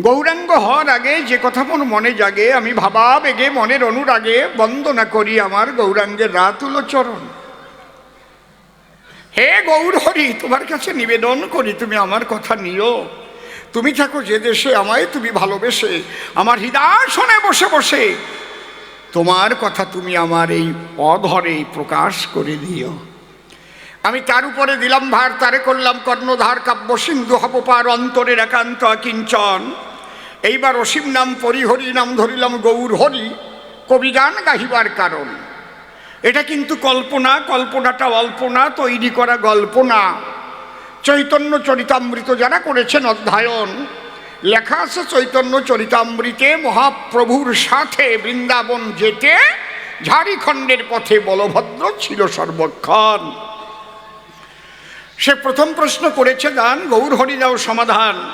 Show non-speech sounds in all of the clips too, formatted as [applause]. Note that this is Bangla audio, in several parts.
গৌরাঙ্গ হওয়ার আগে যে কথা মন মনে জাগে, আমি ভাবা বেগে মনের অনুরাগে বন্দনা করি আমার গৌরাঙ্গের রাতুল চরণ। হে গৌর হরি তোমার কাছে নিবেদন করি, তুমি আমার কথা নিও। তুমি থাকো যে দেশে, আমায় তুমি ভালোবেসে, আমার হৃদয়সনে বসে বসে। তোমার কথা তুমি আমার এই অধরে প্রকাশ করে দিও। আমি তার উপরে দিলাম ভার? তারে করলাম কর্ণধার কাব্য সিন্ধু হবপার অন্তরের একান্ত কিঞ্চন। এইবার অসীম নাম, পরিহরি নাম ধরিলাম গৌর হরি কবিগান গাহিবার কারণ। এটা কিন্তু কল্পনা, কল্পনাটা অল্প না তৈরি করা গল্প না চৈতন্য চরিতামৃত যারা করেছেন অধ্যয়ন, লেখা আছে চৈতন্য চরিতামৃতে, মহাপ্রভুর সাথে বৃন্দাবন যেতে ঝাড়িখণ্ডের পথে বলভদ্র ছিল সর্বক্ষণ। সে প্রথম প্রশ্ন করেছে, গান, গৌর হরিদাও সমাধান।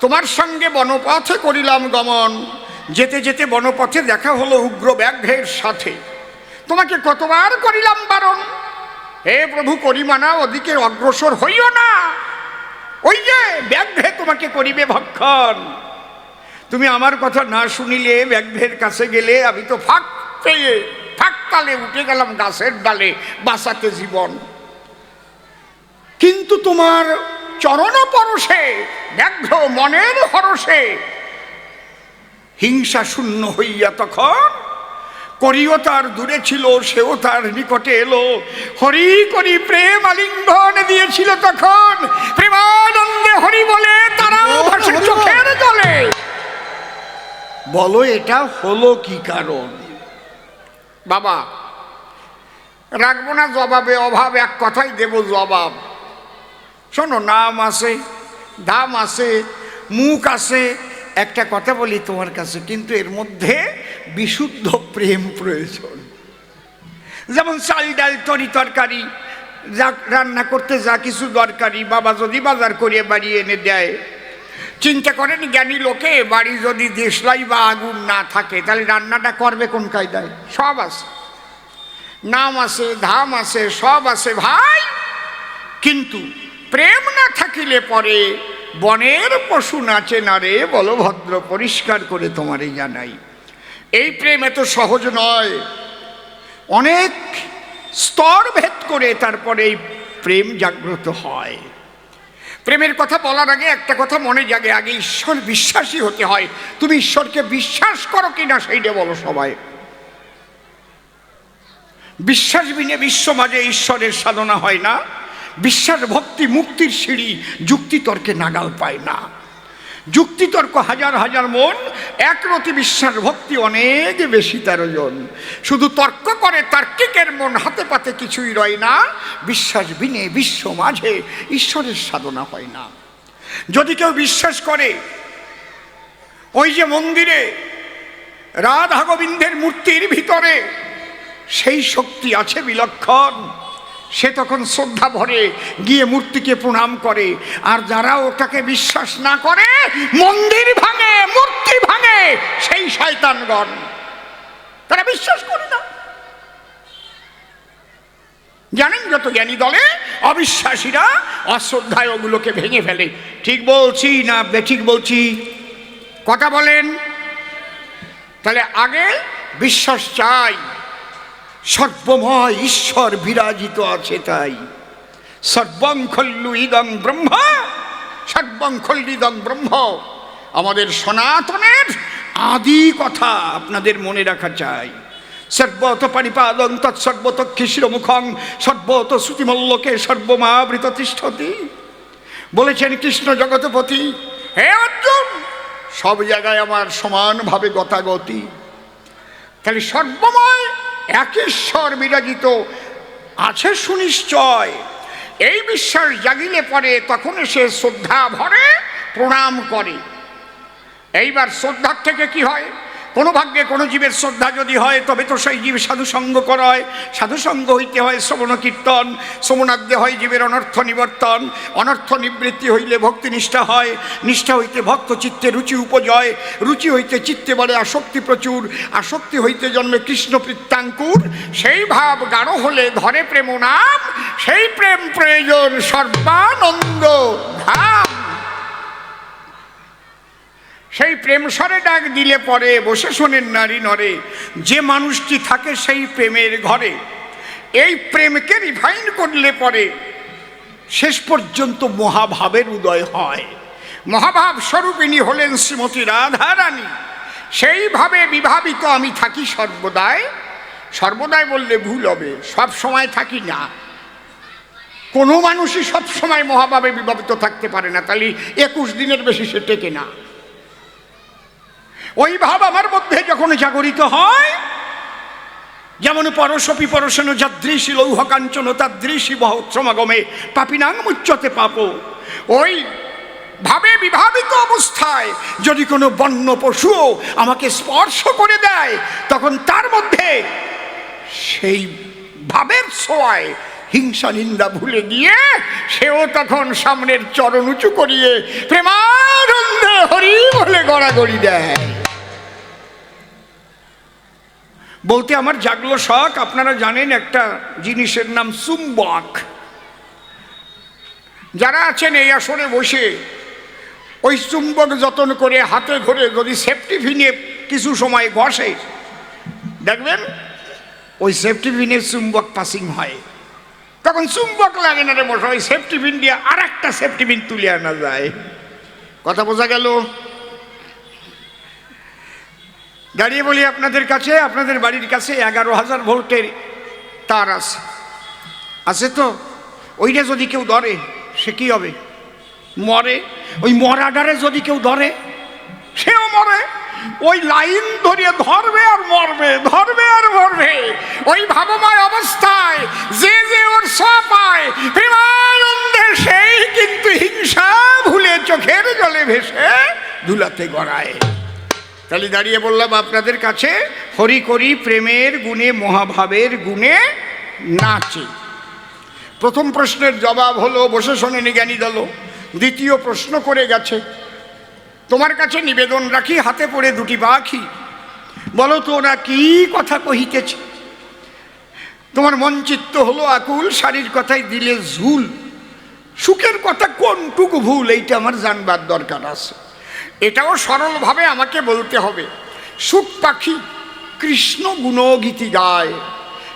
তোমার সঙ্গে বনপথে করিলাম গমন। যেতে যেতে বনপথে দেখা হলো উগ্র ব্যাঘ্রের সাথে। তোমাকে কতবার করিলাম বারণ? হে প্রভু, করিমানা, ওদিকে অগ্রসর হইও না। ওই যে ব্যাঘ্রে তোমাকে করিবে ভক্ষণ। তুমি আমার কথা না শুনিলে ব্যাঘ্রের কাছে গেলে আমি তো ফাঁক পেয়ে, ফাঁক তালে উঠে গেলাম গাছের ডালে বাঁচাতে জীবন। কিন্তু তোমার চরণ পরশে ব্যাঘ্র মনের হরসে হিংসা শূন্য হইয়া তখন করিও তার দূরে ছিল সেও তার নিকটে এলো। হরি করি প্রেম আলিঙ্গন দিয়েছিল তখন প্রেমানন্দে হরি বলে তারাও ভাসে চোখের জলে। বলো এটা হলো কি কারণ? বাবা রাখব না জবাবে অভাব এক কথাই দেব জবাব। শোনো, নাম আছে, দাম আছে, মুখ আছে, একটা কথা বলি তোমার কাছে, কিন্তু এর মধ্যে বিশুদ্ধ প্রেম প্রয়োজন। যেমন চাল ডাল, তরি তরকারি, যা রান্না করতে যা কিছু দরকারি, বাবা যদি বাজার করিয়ে বাড়ি এনে দেয়। চিন্তা করেন, জ্ঞানী লোকে, বাড়ি যদি দেশলাই বা আগুন না থাকে, তাহলে রান্নাটা করবে কোন কায়দায়? সব আছে। নাম আছে, ধাম আছে, সব আছে, ভাই। কিন্তু প্রেম না থাকিলে পরে বনের পশু নাচে না রে, বলভদ্র পরিষ্কার করে তোমারে জানাই। এই প্রেম এত সহজ নয়। অনেক স্তর ভেদ করে তারপরে এই প্রেম জাগ্রত হয়। প্রেমের কথা বলার আগে একটা কথা মনে জাগে, আগে ঈশ্বর বিশ্বাসী হতে হয়। তুমি ঈশ্বরকে বিশ্বাস করো কিনা সেইটা বলো সবাই। বিশ্বাস বিনে বিশ্ব মাঝে ঈশ্বরের সাধনা হয় না। বিশ্বাস ভক্তি মুক্তির সিঁড়ি যুক্তিতর্কে নাগাল পায় না। যুক্তিতর্ক হাজার হাজার মন একরতি বিশ্বাস ভক্তি অনেক বেশি তেরো জন। শুধু তর্ক করে তার্কিকের মন, হাতে পাতে কিছুই রয় না। বিশ্বাস বিনে, বিশ্ব মাঝে ঈশ্বরের সাধনা হয় না। যদি কেউ বিশ্বাস করে, ওই যে মন্দিরে রাধা গোবিন্দের মূর্তির ভিতরে সেই শক্তি আছে বিলক্ষণ। সে তখন শ্রদ্ধা ভরে গিয়ে মূর্তিকে প্রণাম করে। আর যারা ওটাকে বিশ্বাস না করে, মন্দির ভাঙে, মূর্তি ভাঙে, সেই শয়তানগণ। তারা বিশ্বাস করে না। জানেন যত জ্ঞানী দলে, অবিশ্বাসীরা অশ্রদ্ধায় ওগুলোকে ভেঙে ফেলে। ঠিক বলছি না বেঠিক বলছি? কথা বলেন। তাহলে আগে বিশ্বাস চাই। সর্বময় ঈশ্বর বিরাজিত আছে তাই। সর্বং খল্লু ইদং ব্রহ্ম, সর্বং খল্লিদং ব্রহ্ম। আমাদের সনাতনের আদি কথা আপনাদের মনে রাখা চাই। সর্বত পানিপাদং তৎসর্বত খিশির মুখং সর্বত শ্রুতিমল্লকে সর্বমাবৃত তিষ্ঠতি। বলেছেন কৃষ্ণ জগতপতি হে অর্জুন, সব জায়গায় আমার সমানভাবে গতাগতি। তাহলে সর্বময় একেশ্বর বিরাজিত। আছে সুনিশ্চয়। এই বিশ্বাস জাগিলে পরে তখন সে শ্রদ্ধা ভরে প্রণাম করে। এইবার শ্রদ্ধার থেকে কি হয়? কোনো ভাগ্যে কোনো জীবের শ্রদ্ধা যদি হয়, তবে তো সেই জীব সাধুসঙ্গ করায়। সাধুসঙ্গ হইতে হয় শ্রবণ কীর্তন শ্রবণাদ্যে হয় জীবের অনর্থ নিবর্তন, অনর্থ নিবৃত্তি হইলে ভক্তি নিষ্ঠা হয়। নিষ্ঠা হইতে ভক্ত চিত্তে রুচি উপজয়, রুচি হইতে চিত্তে বলে আসক্তি প্রচুর। আসক্তি হইতে জন্মে কৃষ্ণ প্রত্যাঙ্কুর সেই ভাব গাঢ় হলে ধরে প্রেম নাম, সেই প্রেম প্রয়োজন সর্বানন্দ ধাম। সেই প্রেম স্বরে ডাক দিলে পরে বসে শোনেন নারী নরে। যে মানুষটি থাকে সেই প্রেমের ঘরে। এই প্রেমকে রিফাইন করলে পরে শেষ পর্যন্ত মহাভাবের উদয় হয়। মহাভাব স্বরূপিণী হলেন শ্রীমতী রাধা রানী সেইভাবে বিভাবিত আমি থাকি সর্বদাই। সর্বদাই বললে ভুল হবে, সব সময় থাকি না। কোনো মানুষই সব সময় মহাভাবে বিভাবিত থাকতে পারে না, তাহলে একুশ দিনের বেশি সে টেকে না। ওই ভাব আমার মধ্যে যখন জাগরিত হয়, যেমন পরশপি পরশন যাদৃশি লৌহ কাঞ্চন তাদৃশি বহত্রমাগমে পাপিনাং মুচ্যতে পাপ। ওই ভাবে বিভাবিত অবস্থায় যদি কোনো বন্য পশুও আমাকে স্পর্শ করে দেয়, তখন তার মধ্যে সেই ভাবের ছোঁয়ায় হিংসা নিন্দা ভুলে গিয়ে সেও তখন সামনের চরণ উঁচু করিয়ে প্রেমানন্দে হরি বলে গড়াগড়ি দেয়। বলতে আমার জাগলো শখ। আপনারা জানেন একটা জিনিসের নাম চুম্বক। যারা আছেন এই আসনে বসে, ওই চুম্বক যতন করে হাতে ধরে যদি সেফটি ফিনে কিছু সময় ঘষে, দেখবেন ওই সেফটি ফিনের চুম্বক পাসিং হয়। তখন চুম্বক লাগে না রে বসে ওই সেফটি ফিন দিয়ে আর একটা সেফটি পিন তুলে আনা যায়। কথা বোঝা গেল? দাঁড়িয়ে বলি আপনাদের কাছে, আপনাদের বাড়ির কাছে এগারো হাজার ভোল্টের তার আছে। আছে তো? ওইটা যদি কেউ ধরে, সে কি হবে? মরে? ওই মরাডারে যদি কেউ ধরে, সেও মরে। ওই লাইন ধরিয়ে ধরবে আর মরবে, ধরবে আর মরবে। ওই ভাবময় অবস্থায় যে যে ওর সব পায়, প্রেমানন্দে সেই কিন্তু হিংসা ভুলে চোখের জলে ভেসে ধুলাতে গড়ায়। তাহলে দাঁড়িয়ে বললাম আপনাদের কাছে, হরি করি প্রেমের গুণে, মহাভাবের গুণে নাচে। প্রথম প্রশ্নের জবাব হলো, বসে শোনেনি জ্ঞানী দল। দ্বিতীয় প্রশ্ন করে গেছে, তোমার কাছে নিবেদন রাখি, হাতে পড়ে দুটি পাখি বলো তো ওরা কি কথা কহিতেছে? তোমার মন চিত্ত হলো আকুল, শাড়ির কথাই দিলে ঝুল। সুখের কথা কোনটুকু ভুল, এইটা আমার জানবার দরকার আছে। এটাও সরলভাবে আমাকে বলতে হবে। সুখ পাখি কৃষ্ণ গুণগীতি গায়।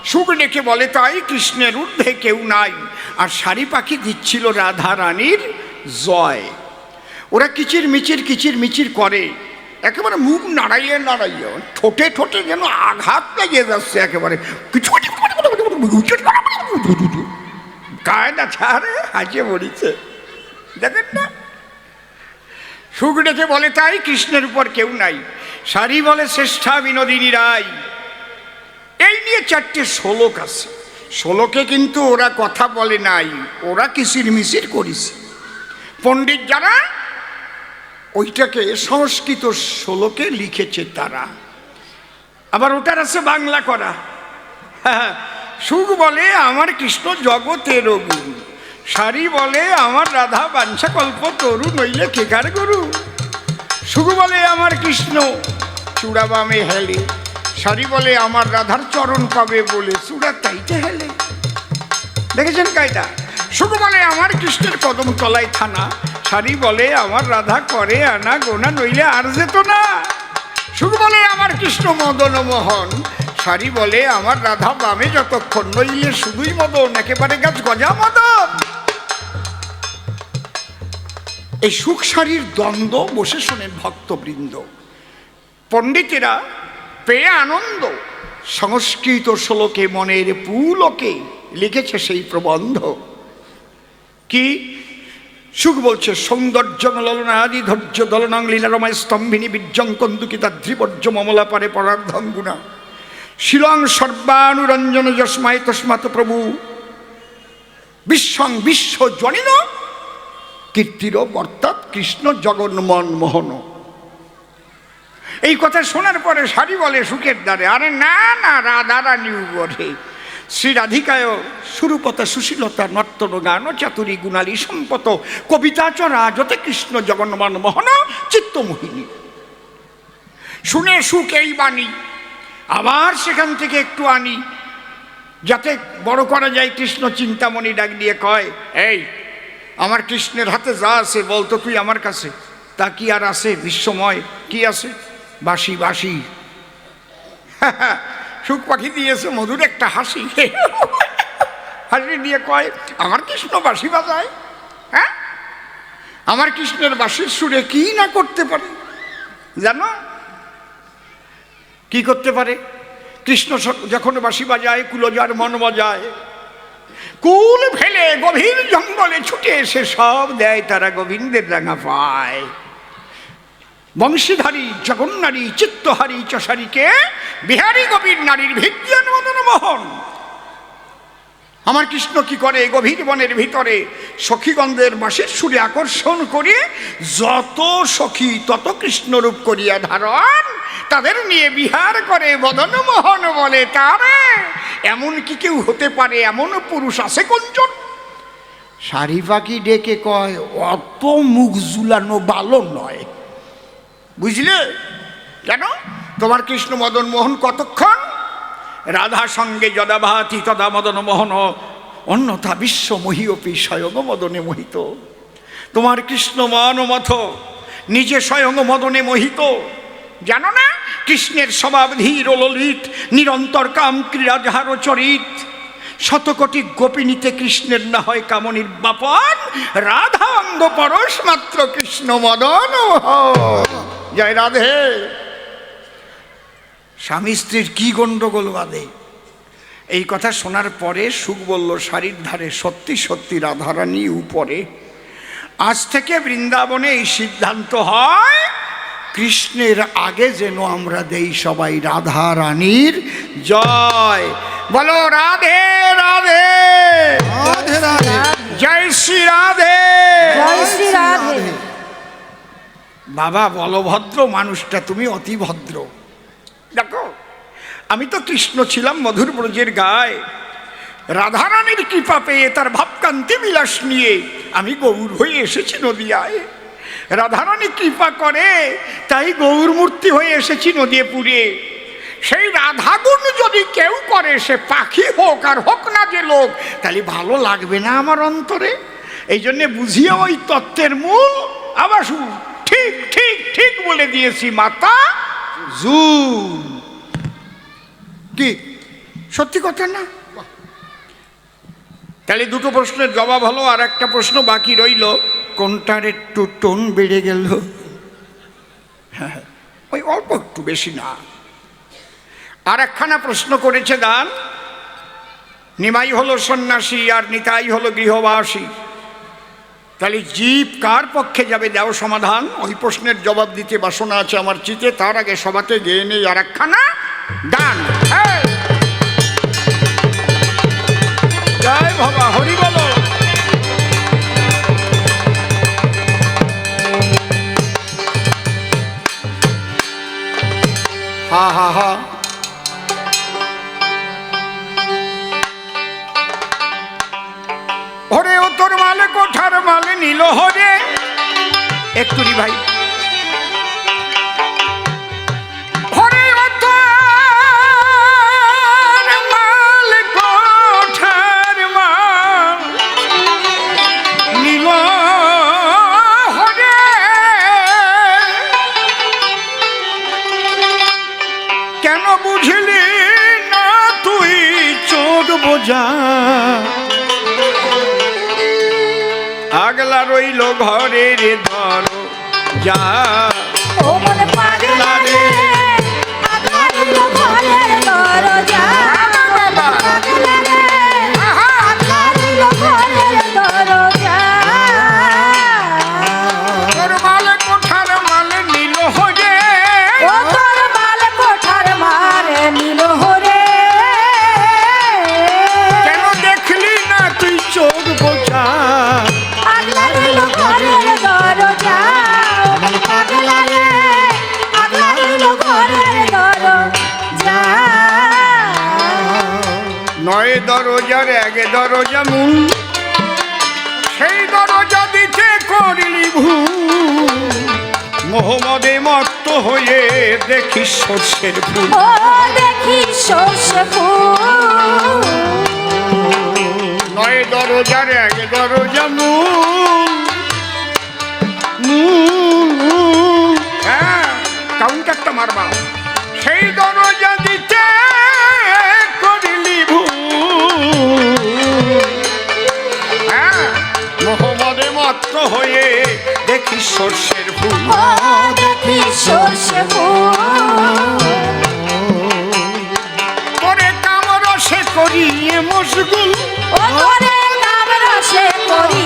সুখ ডেকে বলে, তাই কৃষ্ণের ঊর্ধ্বে কেউ নাই। আর শাড়ি পাখি দিচ্ছিল রাধা রানীর জয়। ওরা কিচির মিচির কিচির মিচির করে। একেবারে মুখ নাড়াইয়ে নাড়াইয়ে, ঠোঁটে ঠোঁটে যেন আঘাত লেগে যাচ্ছে একেবারে। কিছু কায়দা ছাড়ে হাসে মরিছে। দেখেন না? সুখ ডেকে বলে তাই কৃষ্ণের উপর কেউ নাই। সারি বলে শ্রেষ্ঠা বিনোদিনী রায়। এই নিয়ে চারটে শ্লোক আছে। শ্লোকে কিন্তু ওরা কথা বলে নাই ওরা কিসির মিচির করেছে। পণ্ডিত যারা ওইটাকে সংস্কৃত শ্লোকে লিখেছে তারা। আবার ওটার আছে বাংলা করা। হ্যাঁ, সুখ বলে আমার কৃষ্ণ জগতের গুরু সারি বলে আমার রাধা বাঞ্ছা কল্প তরু নইলে কেকার গরু? সুখ বলে আমার কৃষ্ণ, চূড়া বামে হেলে। সারি বলে আমার রাধার চরণ পাবে বলে, চূড়া তাইতে হেলে। দেখেছেন কায়দা? সুখ বলে আমার কৃষ্ণের কদম তলায় থানা। সারি বলে আমার রাধা করে আনা গোনা, নইলে আর যেত না। সুখ বলে আমার কৃষ্ণ মদন মোহন, সারি বলে আমার রাধা বামে যতক্ষণ নইলে শুধুই মদন, একেবারে গাছ গজা মদন। এই সুখ সারির দ্বন্দ্ব বসে শোনেন ভক্তবৃন্দ। পণ্ডিতেরা পেয়ে আনন্দ। সংস্কৃত শ্লোকে মনের পুলকে লিখেছে সেই প্রবন্ধ। কি? সুখ বলছে সৌন্দর্য ললনা আদি, ধৈর্য দলনং লীলারমায় স্তম্ভিনী বীর্যং কন্দুকিতা ধ্রিবর্য মমলা পারে পরার্ধঙ্গুনা শিলং সর্বানুরঞ্জন যস্মায় তস্মাত প্রভু। বিশ্বং বিশ্ব জনিন, কীর্তির অর্থাৎ কৃষ্ণ জগন্মন মোহন। এই কথা শোনার পরে সারি বলে সুখের দ্বারে, আরে না না, রাধা, রানী বলে শ্রী রাধিকায় সুরূপতা সুশীলতা নর্তন গান চাতুরী গুণালী সম্পত কবিতাচ রাজতে কৃষ্ণ জগন্মন মোহন চিত্তমোহিনী শুনে সুখ এই বাণী, আবার সেখান থেকে একটু আনি, যাতে বড় করা যায় কৃষ্ণ চিন্তামণি ডাক দিয়ে কয়, এই, আমার কৃষ্ণের হাতে যা আছে বলতো তুই আমার কাছে, তা কি আর আছে বিশ্বময়, কি আছে? বাসি বাসি [laughs] সুখ পাখি দিয়েছে মধুর একটা হাসি। হাসি দিয়ে কয়, আমার কৃষ্ণ বাসি বাজায় হ্যাঁ? আমার কৃষ্ণের বাসির সুরে কি না করতে পারে? জানো? কি করতে পারে? কৃষ্ণ যখন বাসি বাজায়, কুলজার মন বাজায়, কুল ফেলে গভীর জঙ্গলে ছুটে এসে সব দেয় তারা গোবিন্দের রাঙা পায়। বংশীধারী, জগন্নারী, চিত্তহারী চষারীকে বিহারী গোবির নারীর ভিত্তিয়ান মদন মোহন। আমার কৃষ্ণ কি করে গভীর বনের ভিতরে সখীগন্ধের বাসের সুরে আকর্ষণ করে যত সখী তত কৃষ্ণরূপ করিয়া ধারণ, তাদের নিয়ে বিহার করে মদন মোহন বলে তারে। এমন কি কেউ হতে পারে, এমন পুরুষ আছে কোনজন? শাড়ি পাখি ডেকে কয়, অত মুখ জুলানো ভালো নয়। বুঝলে? কেন? তোমার কৃষ্ণ মদন মোহন কতক্ষণ? রাধা সঙ্গে যদা ভাতি তদা মদন মোহন, অন্যথা বিশ্ব মহিয়পি স্বয়ং মদনে মোহিত। তোমার কৃষ্ণ মান মথ নিজে স্বয়ং মদনে মোহিত। জানো না, কৃষ্ণের স্বভাব ধীর ললিত নিরন্তর কাম ক্রীড়া যাহার চরিত। শতকোটি গোপিনীতে কৃষ্ণের না হয় কামনির বাপন রাধা অঙ্গ পরশ মাত্র কৃষ্ণ মদন। জয় রাধে। স্বামী স্ত্রীর কি গণ্ডগোল বাঁধে? এই কথা শোনার পরে সুখ বলল শাড়ির ধারে সত্যি সত্যি রাধারানী উপরে। আজ থেকে বৃন্দাবনে এই সিদ্ধান্ত হয় কৃষ্ণের আগে যেন আমরা দেই সবাই রাধা রানীর জয়। বলো রাধে রাধে। রাধে রাধে। জয় শ্রী রাধে। জয় শ্রী রাধে। বাবা, বলভদ্র মানুষটা, তুমি অতি ভদ্র দেখো, আমি তো কৃষ্ণ ছিলাম মধুর ব্রজের গায়ে। রাধারানীর কৃপা পেয়ে তার ভাবকান্তি বিলাস নিয়ে আমি গৌর হয়ে এসেছি নদিয়ায়। রাধারানী কৃপা করে, তাই গৌর মূর্তি হয়ে এসেছি নদিয়াপুরে। সেই রাধাগুণ যদি কেউ করে, সে পাখি হোক আর হোক না যে লোক, তাহলে ভালো লাগবে না আমার অন্তরে। এই জন্যে বুঝিয়ে ওই তত্ত্বের মূল শুন ঠিক ঠিক ঠিক বলে দিয়েছি মাতা। জুন কি? সত্যি কথা না? তাহলে দুটো প্রশ্নের জবাব হলো আর একটা প্রশ্ন বাকি রইল। কোনটার একটু টোন বেড়ে গেল? হ্যাঁ, ওই অল্প একটু বেশি না। আর একখানা প্রশ্ন করেছে দান। নিমাই হলো সন্ন্যাসী আর নিতাই হলো গৃহবাসী। তাহলে জীব কার পক্ষে যাবে? দেও সমাধান। ওই প্রশ্নের জবাব দিতে বাসনা আছে আমার চিতে। তার আগে সবাকে গেয়ে নেই আর একখানা গান এই! একটু রি ভাই। আগলা রইল ঘরের ধর যা দরজা মূল সেই দরজা দিতে করিলি ভুল। মোহাম্মদে মত্ত হয়ে দেখি সর্ষের ফুল। দেখি সর্ষে ফুল। নয় দরজার এক দরজা মূল মূল হ্যাঁ কাউন্টারটা মারবা। মাত্র হয়ে দেখি সর্ষের ফুল। দেখি সর্ষে পরে কামরসে করি মশগুল। পরে কামরসে করি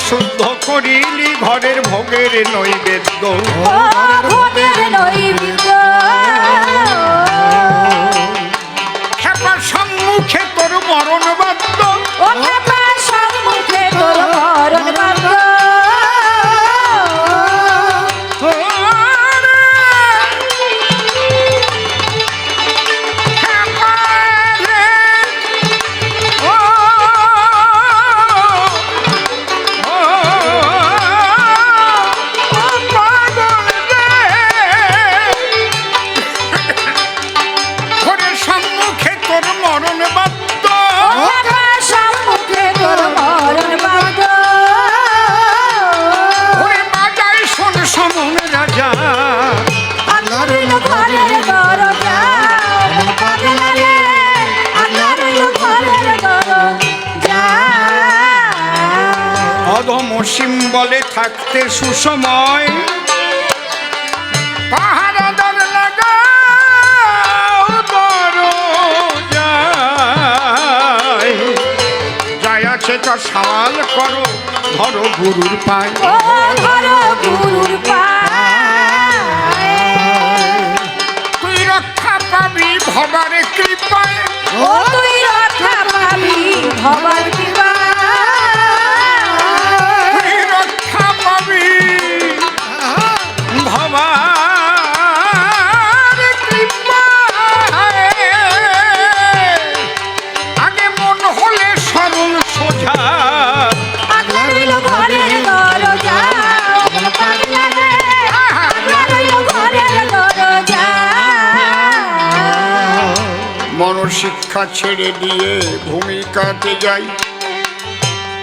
অশুদ্ধ করিলি ঘরের ভোগের নৈবেদ্য। খেপার সম্মুখে তোর মরণ বাদ্য। অধম বলে থাকতে সুসময়। পাহারাদার লাগাও যাই আছে তা সওয়াল করো ধরো গুরুর পায়। ধর গুরুর পায়। তুই রক্ষা পাবি ভবার কৃপায়। ও তুই রক্ষা পাবি ভবার মনশিক্ষা ছেড়ে দিয়ে ভূমিকাতে যাই।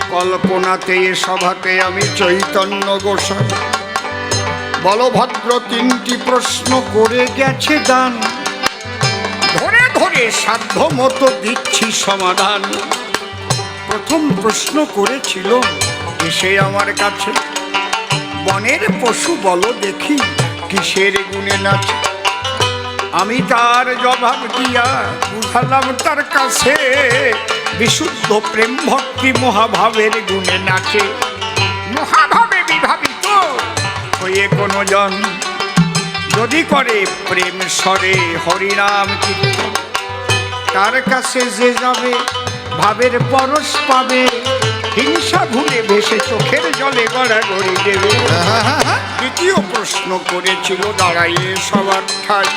কল্পনাতে, সভাতে আমি চৈতন্য গোসাই। বলভদ্র তিনটি প্রশ্ন করে গেছে দান। ধরে ধরে সাধ্য মতো দিচ্ছি সমাধান। প্রথম প্রশ্ন করেছিল এসে আমার কাছে? বনের পশু বলো দেখি, কিসের গুণে নাচে? আমি তার জবাব দিয়া বুঝালাম তার কাছে। বিশুদ্ধ প্রেম ভক্তি মহাভাবের গুণে নাচে। মহাভাবে বিভাবিত হয়ে কোনো জন যদি করে প্রেম স্বরে হরিনাম কীর্তন তার কাছে যে যাবে ভাবের পরশ পাবে। হিংসা ভুলে ভেসে চোখের জলে গড়াগড়ি দেবে। দ্বিতীয় প্রশ্ন করেছিল দাঁড়াইয়ে সবার ঠাই।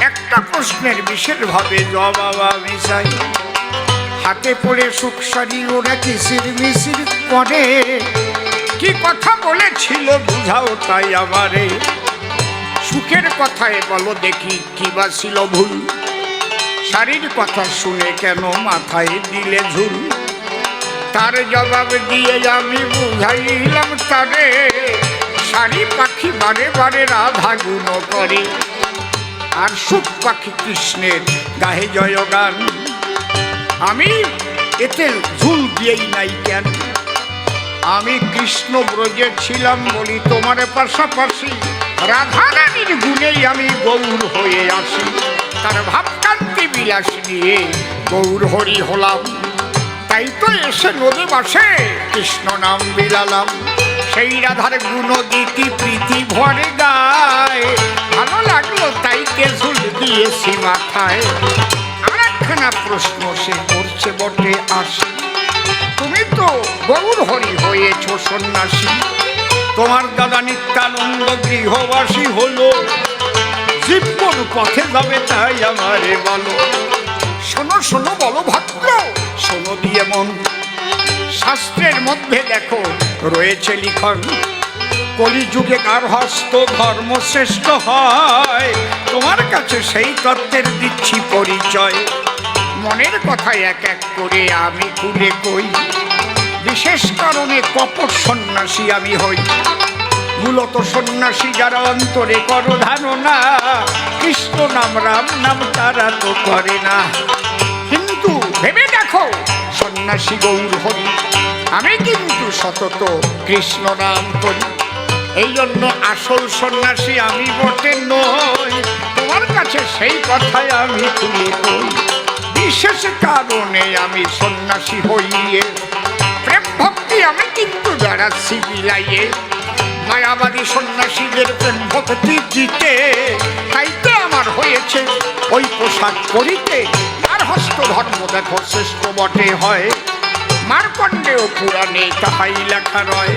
একটা প্রশ্নের বিশেষভাবে জবাব আমি চাই। হাতে পড়ে সুখসারি ওরা কিসির মিসির করে। কি কথা বলেছিল বুঝাও তাই আমারে। সুখের কথায় বলো দেখি কি বা ছিল ভুল। শাড়ির কথা শুনে কেন মাথায় দিলে ঝুল। তার জবাব দিয়ে আমি বুঝাইলাম তারে। শাড়ি পাখি বারে বারে রাধা গুণ করে। আর সুখ পাখি কৃষ্ণের গাহে জয়গান আমি এতে ঝুল দিয়েই নাই কেন? আমি কৃষ্ণ ব্রজে ছিলাম বলি তোমার পাশাপাশি রাধা রানীর গুণেই আমি গৌর হয়ে আসি। তার ভাবকান্তি বিলাস নিয়ে গৌর হরি হলাম। তাই তো এসে নদী বাসে কৃষ্ণ নাম বিলালাম। সেই রাধার গুণগীতি প্রীতি ভরে গায়। ভালো লাগল তাই কেসুল দিয়েছি মাথায়। আর একখানা প্রশ্ন সে করছে বটে আসে। তুমি তো গৌর হরি হয়েছ সন্ন্যাসী। তোমার দাদা নিত্যানন্দ গৃহবাসী হলো। জীবন পথে যাবে তাই আমারে বলো। শোনো শোনো বলো ভক্ত শোনো দিয়ে মন শাস্ত্রের মধ্যে দেখো, রয়েছে লিখন, কলিযুগে কার হস্ত ধর্ম শ্রেষ্ঠ হয়। তোমার কাছে সেই তত্ত্বের দিচ্ছি পরিচয়। মনের কথা এক এক করে আমি খুলে কই। বিশেষ কারণে কপট সন্ন্যাসী আমি হই। মূলত সন্ন্যাসী যারা অন্তরে করো ধারণা কৃষ্ণ নাম, রাম নাম তারা তো করে না। কিন্তু ভেবে দেখো সন্ন্যাসী গৌর হরি। আমি কিন্তু সতত কৃষ্ণ নাম করি। এই জন্য আসল সন্ন্যাসী আমি বটে নই। তোমার কাছে সেই কথাই আমি তুলে কই বিশেষ কারণে আমি সন্ন্যাসী হইয়ে, প্রেম ভক্তি আমি কিন্তু দাঁড়াচ্ছি বিলাইয়ে মায়াবাদী সন্ন্যাসীদের প্রেম ভক্তি দিতে তাইতে আমার হয়েছে। ওই পোশাক করিতে তার হস্ত ধর্ম দেখো শ্রেষ্ঠ বটে হয়। মার্কণ্ডেও পুরাণে তাহাই লেখা রয়।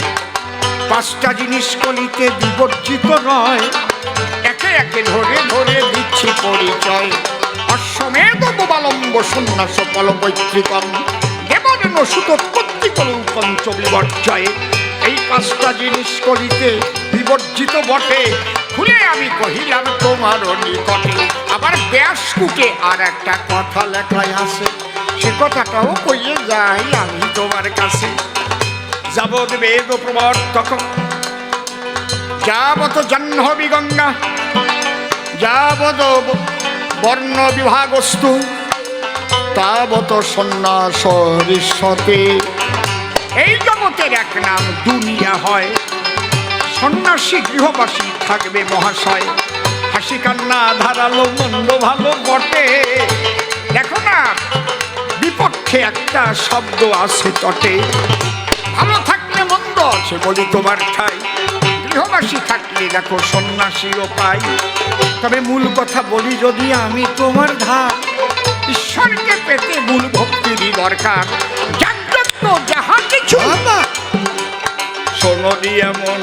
পাঁচটা জিনিস কলিতে বিবর্জিত নয় একে একে ধরে ধরে দিচ্ছি পরিচয়। অশ্বমেধ গোপালম্ব সন্ন্যাস পলবৈত্রিকম দেবদেন সুতোৎপত্তি কলু পঞ্চ বিবর্জয়। এই পাঁচটা জিনিস করিতে বিবর্জিত বটে। খুলে আমি কহিলাম, তোমার নিকটে আবার ব্যাসকুকে আর একটা কথা লেখায় আছে। সে কথাটাও কইয়ে যাই আমি তোমার কাছে। যাবৎ বেদ প্রবর্তক যাবত জাহ্নবী গঙ্গা যাবত বর্ণ বিভাগস্তু তাবত সন্ন্যাস এই জগতের এক নাম দুনিয়া হয়। সন্ন্যাসী গৃহবাসী থাকবে মহাশয়। হাসি কান্না ধারালো মন্দ ভালো বটে। দেখো না বিপক্ষে একটা শব্দ আছে তটে। ভালো থাকলে মন্দ আছে বলি তোমার ঠাই। গৃহবাসী থাকলে দেখো সন্ন্যাসীও পাই। তবে মূল কথা বলি যদি আমি তোমার ধার ঈশ্বরকে পেতে মূল ভক্তিরই দরকার। জাগ্রত যাহা কিছু শোনো দিয়ে মন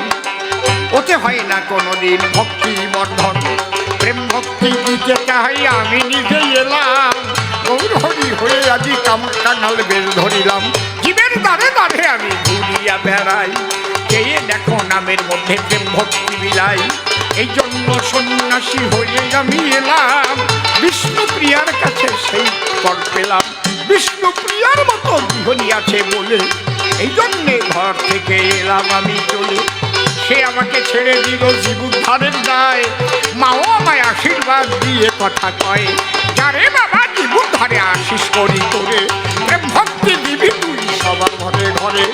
ওতে হয় না কোনোদিন ভক্তি বর্ধন প্রেম ভক্তি দিতে চাই আমি নিজে এলাম। গৌর হরি হয়ে আজি কাম কাঙাল বেশ ধরিলাম। জীবের দ্বারে দ্বারে আমি ঘুরিয়া বেড়াই। চেয়ে দেখো নামের মধ্যে প্রেম ভক্তি বিলাই এই জন্য সন্ন্যাসী হয়ে আমি এলাম। বিষ্ণুপ্রিয়ার কাছে সেই পর পেলাম। বিষ্ণুপ্রিয়ার মতো গৃহণী আছে বলে। এই জন্যে ঘর থেকে এলাম আমি চলে। সে আমাকে ছেড়ে দিল জীবুদ্ধারের দায়। মাও আমায় আশীর্বাদ দিয়ে কথা কয়। যারে বাবা জীবুদ্ধারে আশিস করি করে প্রেম ভক্তি দিবি তুই সবার ঘরে ঘরে।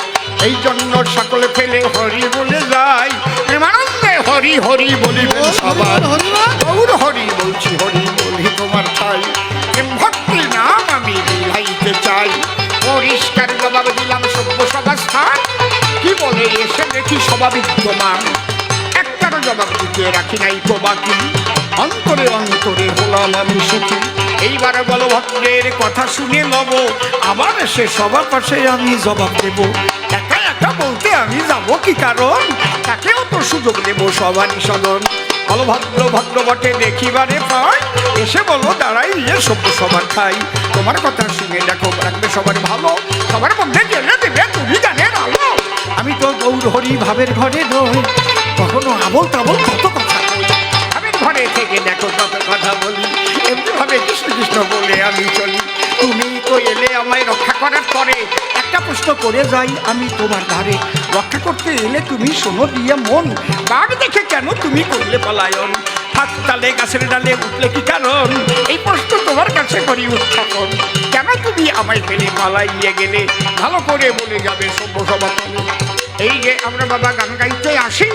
এই জন্য সকলে ফেলে হরি বলে যাই। প্রেমানন্দে হরি হরি বলি সবার। গৌর হরি বলছি হরি বলি তোমার চাই। প্রেম ভক্তি নাম আমি বিলাইতে চাই। পরিষ্কার জবাব দিলাম সভ্য সবার স্থান কি বলে এসে দেখি সবা বিদ্যমান একটারও জবাব দিতে রাখি নাই তো বাকি অন্তরে অন্তরে হলাম আমি সুখী। এইবারে বলো ভক্তের কথা শুনে লব। আবার সে সবার পাশে আমি জবাব দেব। একা একা বলতে আমি যাব কি কারণ? তাকেও তো সুযোগ দেব সবারই সদন বলো ভদ্র ভদ্র বটে দেখিবারে পাই। এসে বলো দাঁড়াই ইয়ে সভ্য সবার খাই। তোমার কথা শুনে দেখো, রাখবে সবার ভালো। সবার মধ্যে গেলে দেবে আমি তো গৌর হরি ভাবের ঘরে নই কখনো আবল তাবল কত কথা। ভাবের ঘরে থেকে দেখো কত কথা বলি। এমনি ভাবে কৃষ্ণ কৃষ্ণ বলে আমি চলি। তুমি তো এলে আমায় রক্ষা করার পরে একটা প্রশ্ন করে যাই আমি তোমার ধারে। রক্ষা করতে এলে তুমি শোনো দিয়ে মন। বাঘ দেখে কেন তুমি করলে পলায়ন? হাত তালে গাছের ডালে উঠলে কি কারণ? এই প্রশ্ন তোমার কাছে করি উত্থাপন। কেন তুমি আমায় ফেলে পালাইয়ে গেলে? ভালো করে বলে যাবে সভ্য সভা। এই যে আমরা বাবা গান গাইতে আসি,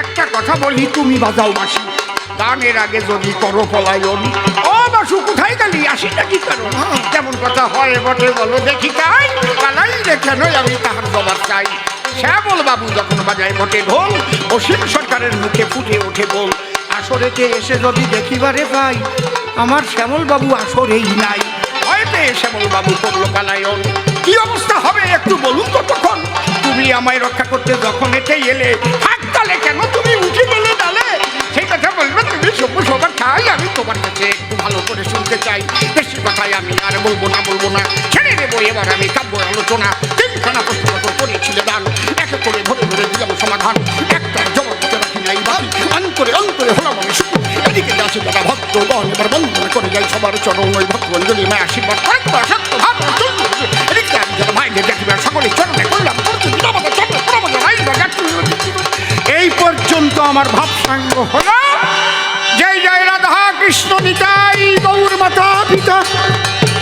একটা কথা বলি, তুমি বাজাও বাসি গানের আগে যদি করো পলায়ন। ও বাসু, কোথায় গেলি? আসি নাকি কারণ যেমন কথা হয় বটে, বলো দেখি তাই। পালাই কেন আমি তাহার জবাব চাই। শ্যামল বাবু যখন বাজায় বটে ঢোল, অসীম সরকারের মুখে ফুটে ওঠে বল। আসরেতে এসে যদি দেখিবারে পাই, আমার শ্যামল বাবু আসরেই নাই। পেয়ে শ্যামল বাবু করল পালায়ন। কি অবস্থা হবে একটু বলুন তো তখন তুমি আমায় রক্ষা করতে যখন এতে এলে থাক তালে কেন তুমি উঠে গেলে ডালে? সেই কথা বলবে তুমি সভ্য সবার ঠাই, আমি তোমার কাছে একটু ভালো করে শুনতে চাই। বেশি কথাই আমি আর বলব না বলব না। ছেড়ে দেবো, এবার আমি কাব্য আলোচনা। তিনখানা প্রশ্ন মতো করেছিলে দান। একে করে ধরে ধরে দিলাম সমাধান। একটা জবাব দিতে রাখি নাই ভাই। অন্তরে অন্তরে হলাম আমি শুধু। এদিকে যাচ্ছে দাদা ভক্তগণ এবার বন্ধন করে যাই সবার চরণ। ওই ভক্তঞ্জলি মায় আশীর্বাদ তোমার সত্য ভাব এই পর্যন্ত আমার ভাবসাঙ্গ হল। জয় জয় রাধা কৃষ্ণ নিতাই গৌর মাতা পিতা।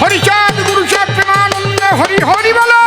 হরিচাঁদ গুরুচাঁদ প্রেমানন্দ হরি হরি বলো।